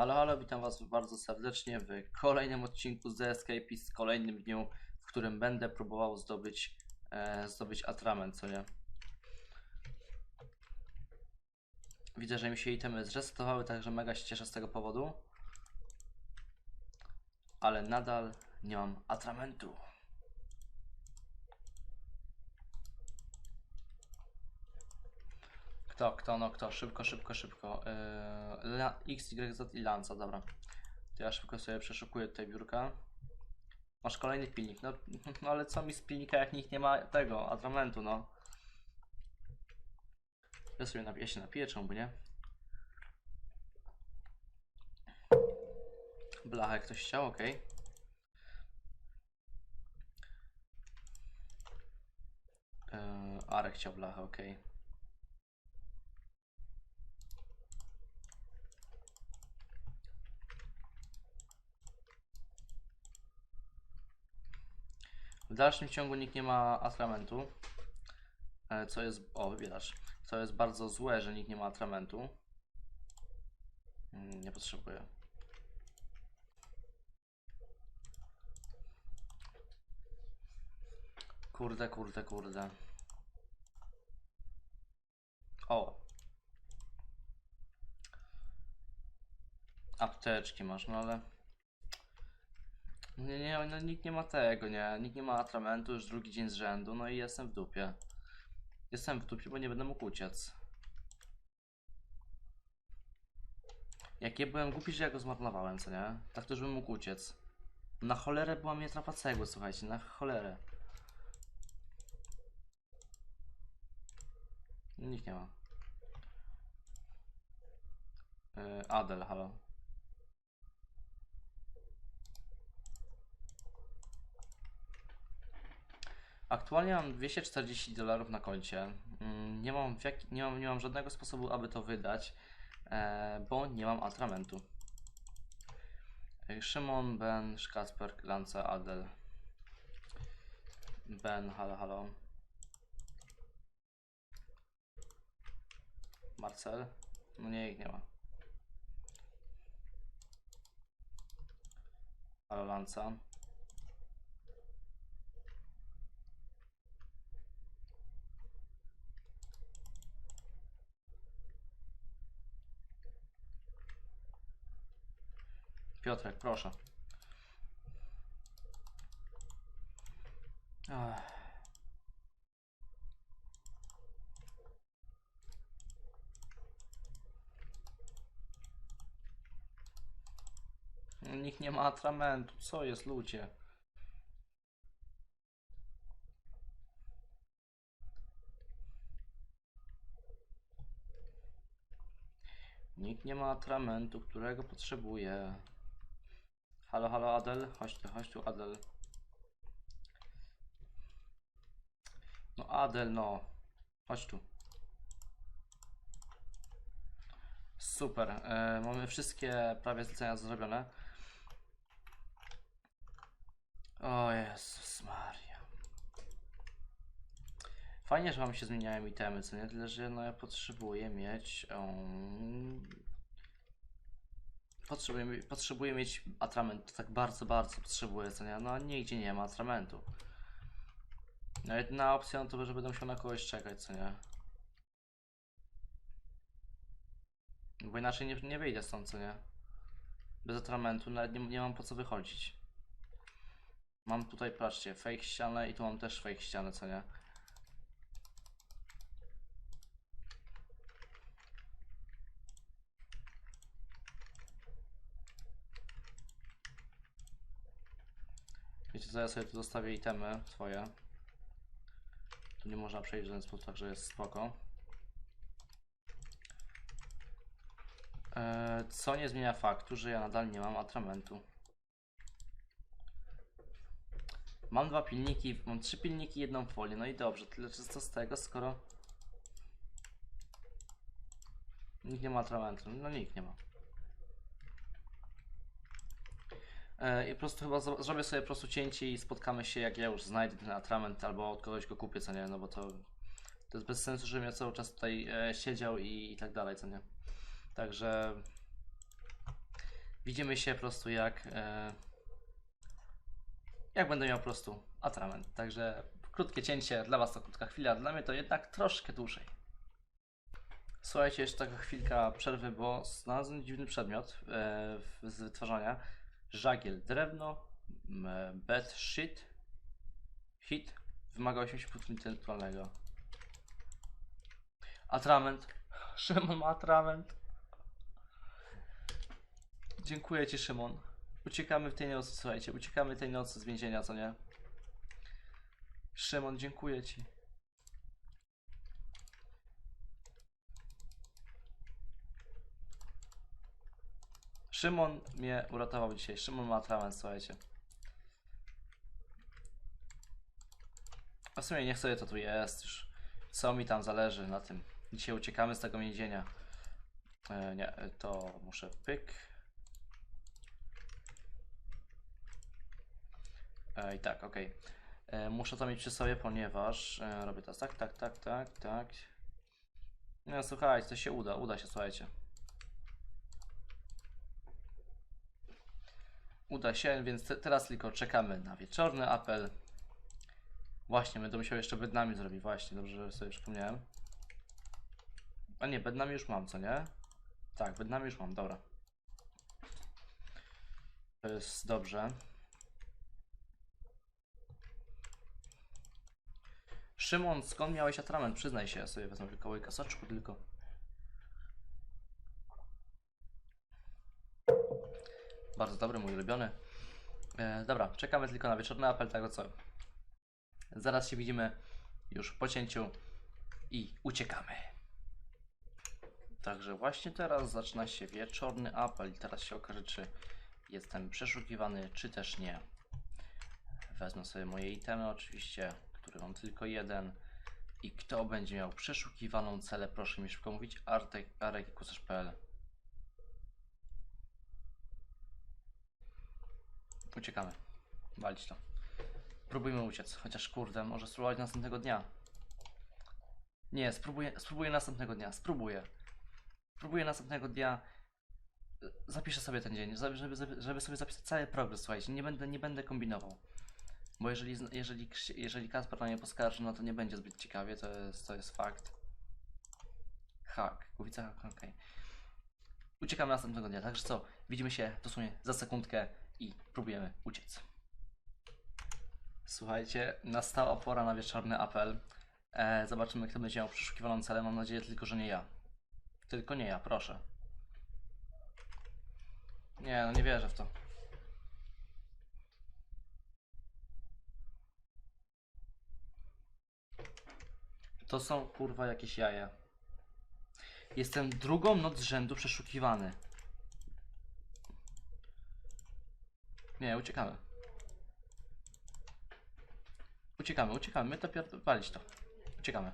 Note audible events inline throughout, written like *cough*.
Halo, halo, witam Was bardzo serdecznie w kolejnym odcinku z The Escapist, kolejnym dniu, w którym będę próbował zdobyć, e, zdobyć atrament, co nie? Widzę, że mi się itemy zresetowały, także mega się cieszę z tego powodu. Ale nadal nie mam atramentu. Kto, kto, no kto, szybko, szybko, szybko. Yy, X, Y, Z i Lanza, dobra. To ja szybko sobie przeszukuję tutaj biurka. Masz kolejny pilnik, no, *laughs* no ale co mi z pilnika, jak nikt nie ma tego, atramentu, no. Ja sobie napiję, ja się napiję, czemu nie? Blachę ktoś chciał, okej. Yy, Arek chciał blachę, okej. W dalszym ciągu nikt nie ma atramentu. e, Co jest. O, wybierasz. Co jest bardzo złe, że nikt nie ma atramentu. Mm, Nie potrzebuję. Kurde, kurde, kurde. O. Apteczki masz, no ale. Nie, nie, no nikt nie ma tego, nie. Nikt nie ma atramentu już drugi dzień z rzędu, no i jestem w dupie. Jestem w dupie, bo nie będę mógł uciec. Jak ja byłem głupi, że ja go zmarnowałem, co nie? Tak już bym mógł uciec. Na cholerę była mnie trapa cegły, słuchajcie, na cholerę. Nikt nie ma. Yy, Adel, halo. Aktualnie mam 240 dolarów na koncie. Mm, Nie mam, jak, nie, mam, nie mam żadnego sposobu, aby to wydać, e, bo nie mam atramentu. Szymon, Ben, Kasper, Lance, Adel. Ben, halo, halo. Marcel? No nie, ich nie ma. Halo, Lanca. Piotrek, proszę. Ach. Nikt nie ma atramentu. Co jest, ludzie? Nikt nie ma atramentu, którego potrzebuje. Halo, halo Adel? Chodź tu, chodź tu Adel. No Adel, no. Chodź tu. Super. E, mamy wszystkie prawie zlecenia zrobione. O Jezus Maria. Fajnie, że wam się zmieniają itemy, co nie? Tyle, że no ja potrzebuję mieć... Um, potrzebuję, potrzebuję mieć atrament. Tak bardzo, bardzo potrzebuję, co nie? No nigdzie nie ma atramentu. No jedna opcja no to, że będę musiał na kogoś czekać, co nie? Bo inaczej nie, nie wyjdę stąd, co nie? Bez atramentu nawet nie, nie mam po co wychodzić. Mam tutaj, patrzcie, fake ścianę i tu mam też fake ścianę, co nie? Wiecie co, ja sobie tu zostawię itemy swoje. Tu nie można przejść w żaden sposób, także jest spoko. Eee, Co nie zmienia faktu, że ja nadal nie mam atramentu. Mam dwa pilniki, mam trzy pilniki i jedną folię. No i dobrze, tyle czy co z tego, skoro nikt nie ma atramentu. No nikt nie ma. E, I po prostu chyba zro- zrobię sobie po prostu cięcie i spotkamy się jak ja już znajdę ten atrament albo od kogoś go kupię, co nie, no bo to to jest bez sensu, żebym ja cały czas tutaj e, siedział i, i tak dalej, co nie. Także Widzimy się po prostu jak. E, jak będę miał po prostu atrament. Także krótkie cięcie, dla Was to krótka chwila, dla mnie to jednak troszkę dłużej. Słuchajcie, jeszcze taka chwilka przerwy, bo znalazłem dziwny przedmiot e, z wytwarzania. Żagiel, drewno, m, bed sheet, hit, wymaga 80 intelektualnego. Atrament. *laughs* Szymon ma atrament. Dziękuję Ci, Szymon. Uciekamy w tej nocy, słuchajcie, uciekamy tej nocy z więzienia, co nie? Szymon, dziękuję Ci. Szymon mnie uratował dzisiaj. Szymon ma atrament, słuchajcie. A w sumie niech sobie to tu jest już. Co mi tam zależy na tym. Dzisiaj uciekamy z tego więzienia. E, nie, e, to muszę pyk. E, I tak, okej. E, Muszę to mieć przy sobie, ponieważ e, robię teraz tak, tak, tak, tak, tak. No słuchajcie, to się uda, uda się, słuchajcie. Uda się, więc te, teraz tylko czekamy na wieczorny apel. Właśnie, będę musiał jeszcze bednami zrobić, właśnie, dobrze, że sobie przypomniałem. A nie, bednami już mam, co nie? Tak, bednami już mam, dobra. To jest dobrze. Szymon, skąd miałeś atrament? Przyznaj się, ja sobie wezmę tylko kasaczku tylko. Bardzo dobry, mój ulubiony. E, dobra, czekamy tylko na wieczorny apel, tego co. Zaraz się widzimy już po cięciu i uciekamy. Także właśnie teraz zaczyna się wieczorny apel i teraz się okaże, czy jestem przeszukiwany, czy też nie. Wezmę sobie moje itemy oczywiście, który mam tylko jeden. I kto będzie miał przeszukiwaną celę, proszę mi szybko mówić, artek, arek.pl Uciekamy. Walić to. Próbujmy uciec, chociaż kurde, może spróbować następnego dnia. Nie, spróbuję, spróbuję następnego dnia, spróbuję. Spróbuję następnego dnia. Zapiszę sobie ten dzień, żeby, żeby, sobie zapisać cały progres, słuchajcie, nie będę, nie będę kombinował. Bo jeżeli, jeżeli, jeżeli Kasper na mnie poskarży, no to nie będzie zbyt ciekawie, to jest, to jest fakt. Hak, głowica hak, okej. Uciekamy następnego dnia, także co, widzimy się dosłownie za sekundkę i próbujemy uciec. Słuchajcie, nastała pora na wieczorny apel. E, zobaczymy, kto będzie miał przeszukiwaną celę. Mam nadzieję tylko, że nie ja. Tylko nie ja, proszę. Nie, no nie wierzę w to. To są kurwa jakieś jaja. Jestem drugą noc z rzędu przeszukiwany. Nie, uciekamy. Uciekamy, uciekamy. My to walić to. Uciekamy.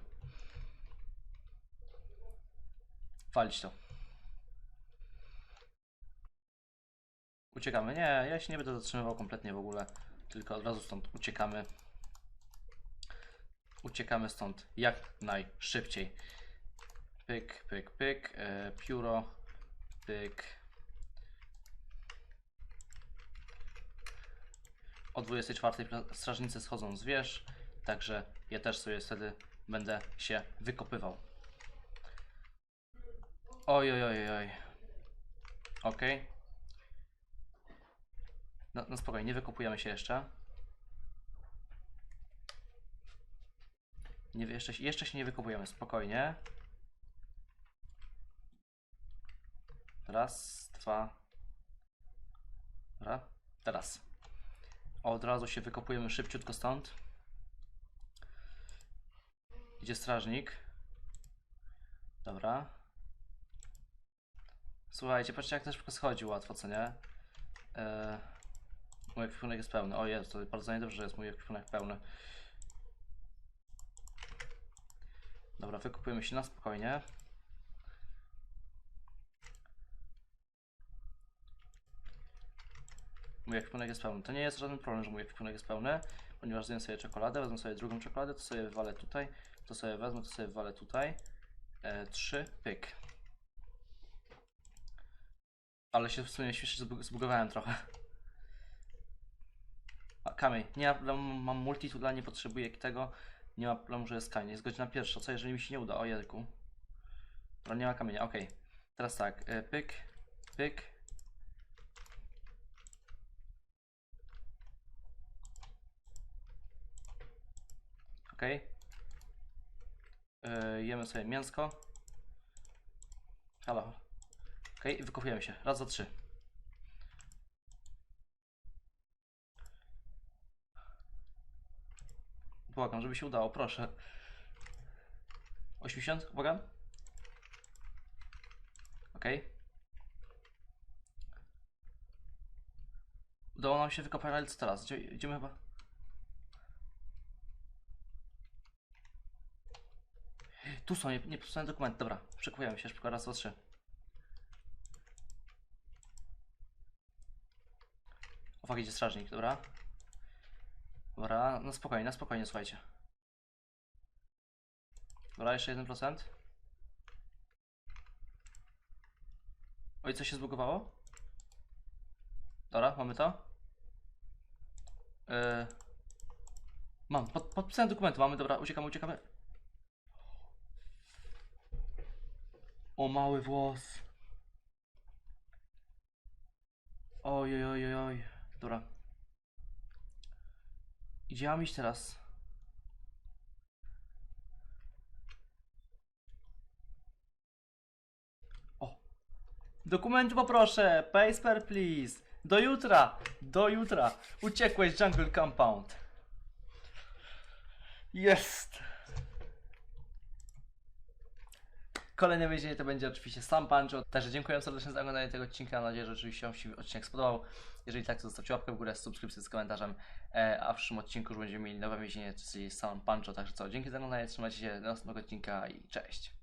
Walić to. Uciekamy. Nie, ja się nie będę zatrzymywał kompletnie w ogóle. Tylko od razu stąd uciekamy. Uciekamy stąd jak najszybciej. Pyk, pyk, pyk. E, pióro. Pyk. O 24 pra- strażnicy schodzą z wież, także ja też sobie wtedy będę się wykopywał. Oj, oj, oj, oj. Okej. No, no spokojnie, nie wykopujemy się jeszcze. Nie, jeszcze, jeszcze się nie wykopujemy, spokojnie. Raz, dwa. Dobra, teraz. Od razu się wykopujemy szybciutko stąd. Idzie strażnik. Dobra. Słuchajcie, patrzcie jak to szybko schodzi łatwo, co nie? Eee, mój ekwipunek jest pełny. O jest, to bardzo niedobrze, że jest mój ekwipunek pełny. Dobra, wykupujemy się na spokojnie. Mój ekwipunek jest pełny. To nie jest żaden problem, że mój ekwipunek jest pełny, ponieważ zjem sobie czekoladę, wezmę sobie drugą czekoladę, to sobie wywalę tutaj, to sobie wezmę, to sobie wywalę tutaj. E, trzy, pyk. Ale się w sumie śmiesznie zbug- zbugowałem trochę. A, kamień. Nie ma problemu, mam multitula, nie potrzebuję tego. Nie ma problemu, że jest kamień. Jest godzina pierwsza. Co jeżeli mi się nie uda? O jelku. Dobra, nie ma kamienia, okej. Teraz tak, y, pyk, pyk. Okej. Y, jemy sobie mięsko. Halo. Okej, wykopujemy się. Raz, dwa, trzy. Błagam, żeby się udało, proszę. 80, błagam. Okej. Udało nam się wykopać, ale co teraz? Idziemy chyba... Tu są nie- nieprzepisane dokumenty, dobra. Przekupujemy się szybko, raz, dwa, trzy. Uwaga, idzie strażnik, dobra. Dobra, no spokojnie, na spokojnie, słuchajcie. Dobra, jeszcze 1%. Oj, coś się zbugowało? Dobra, mamy to. Yy... Mam, pod, podpisane dokumenty mamy, dobra, uciekamy, uciekamy. O, mały włos. Oj, oj, oj, oj. Dobra. Gdzie mam iść teraz? O! Dokumenty poproszę! Paper please! Do jutra! Do jutra! Uciekłeś Jungle Compound! Jest! Kolejne więzienie to będzie oczywiście sam Pancho. Także dziękuję serdecznie za oglądanie tego odcinka. Mam nadzieję, że oczywiście się odcinek spodobał. Jeżeli tak, to zostawcie łapkę w górę, subskrypcję z komentarzem. E, a w przyszłym odcinku już będziemy mieli nowe więzienie, czyli sam Pancho. Także co, dzięki za oglądanie, trzymajcie się do następnego odcinka i cześć.